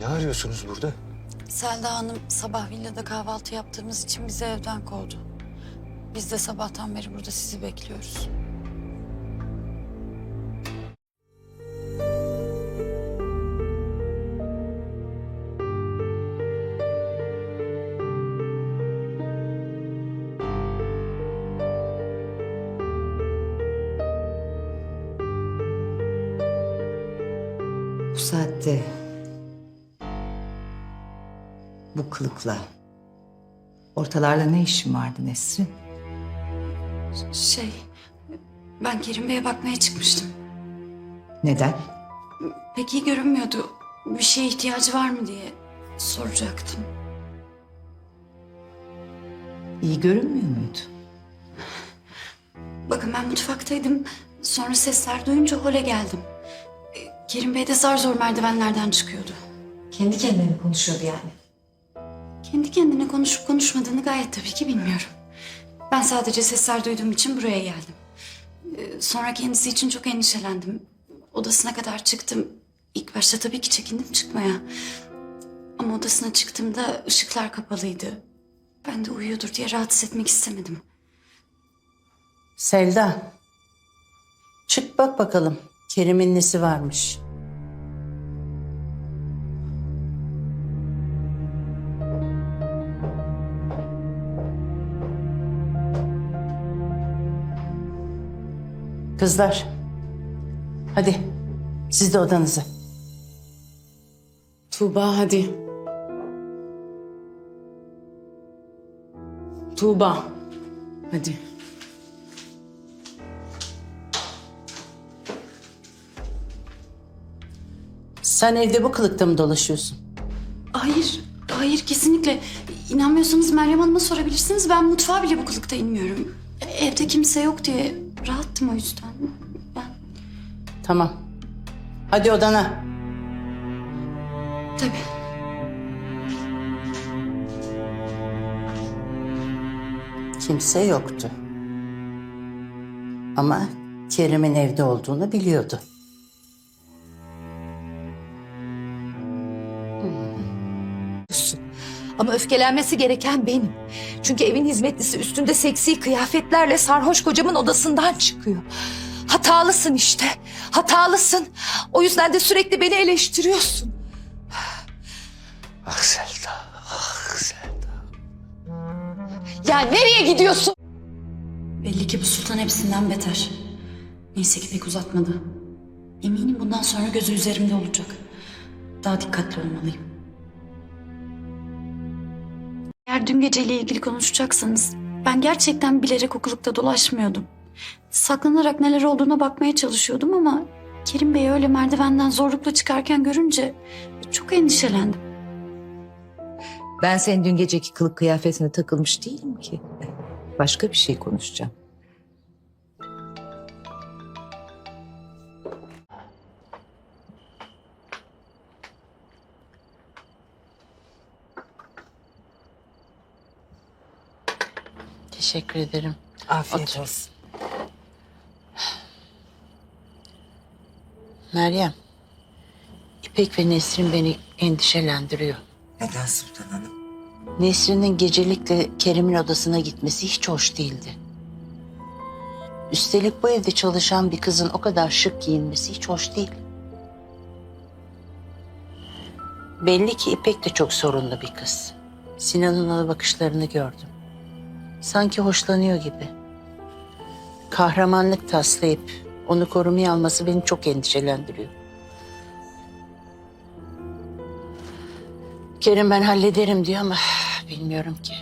Ne arıyorsunuz burada? Selda Hanım sabah villada kahvaltı yaptığımız için bizi evden kovdu. Biz de sabahtan beri burada sizi bekliyoruz. Bu saatte bu kılıkla ortalarda ne işin vardı Nesrin? Şey, ben Kerim Bey'e bakmaya çıkmıştım. Neden? Pek iyi görünmüyordu. Bir şeye ihtiyacı var mı diye soracaktım. İyi görünmüyor muydu? Bakın ben mutfaktaydım. Sonra sesler duyunca hole geldim. Ee, Kerim Bey de zar zor merdivenlerden çıkıyordu. Kendi kendine mi konuşuyordu yani? Kendi kendine konuşup konuşmadığını gayet tabii ki bilmiyorum. Ben sadece sesler duyduğum için buraya geldim. Ee, Sonra kendisi için çok endişelendim. Odasına kadar çıktım. İlk başta tabii ki çekindim çıkmaya. Ama odasına çıktığımda ışıklar kapalıydı. Ben de uyuyordur diye rahatsız etmek istemedim. Selda. Çık bak bakalım. Kerim'in nesi varmış. Kızlar. Hadi. Siz de odanıza. Tuğba hadi. Tuğba. Hadi. Sen evde bu kılıkta mı dolaşıyorsun? Hayır, hayır kesinlikle. İnanmıyorsanız Meryem Hanım'a sorabilirsiniz. Ben mutfağa bile bu kılıkta inmiyorum. Evde kimse yok diye rahattım o yüzden. Ben Tamam. Hadi odana. tabii. Kimse yoktu. Ama Kerim'in evde olduğunu biliyordu. Ama öfkelenmesi gereken benim. Çünkü evin hizmetlisi üstünde seksi kıyafetlerle sarhoş kocamın odasından çıkıyor. Hatalısın işte. Hatalısın. O yüzden de sürekli beni eleştiriyorsun. Ah Selda, ah Selda. Ya nereye gidiyorsun? Belli ki bu sultan hepsinden beter. Neyse ki pek uzatmadı. Eminim bundan sonra gözü üzerimde olacak. Daha dikkatli olmalıyım. Dün geceyle ilgili konuşacaksanız ben gerçekten bilerek okulukta dolaşmıyordum. Saklanarak neler olduğuna bakmaya çalışıyordum ama Kerim Bey'i öyle merdivenden zorlukla çıkarken görünce çok endişelendim. Ben senin dün geceki kılık kıyafetine takılmış değilim ki. Başka bir şey konuşacağım. Teşekkür ederim. Afiyet Otur. olsun. Meryem. İpek ve Nesrin beni endişelendiriyor. Neden Sultan Hanım? Nesrin'in gecelikle Kerim'in odasına gitmesi hiç hoş değildi. Üstelik bu evde çalışan bir kızın o kadar şık giyinmesi hiç hoş değil. Belli ki İpek de çok sorunlu bir kız. Sinan'ın ona bakışlarını gördüm. Sanki hoşlanıyor gibi. Kahramanlık taslayıp onu korumaya alması beni çok endişelendiriyor. Kerim ben hallederim diyor ama bilmiyorum ki.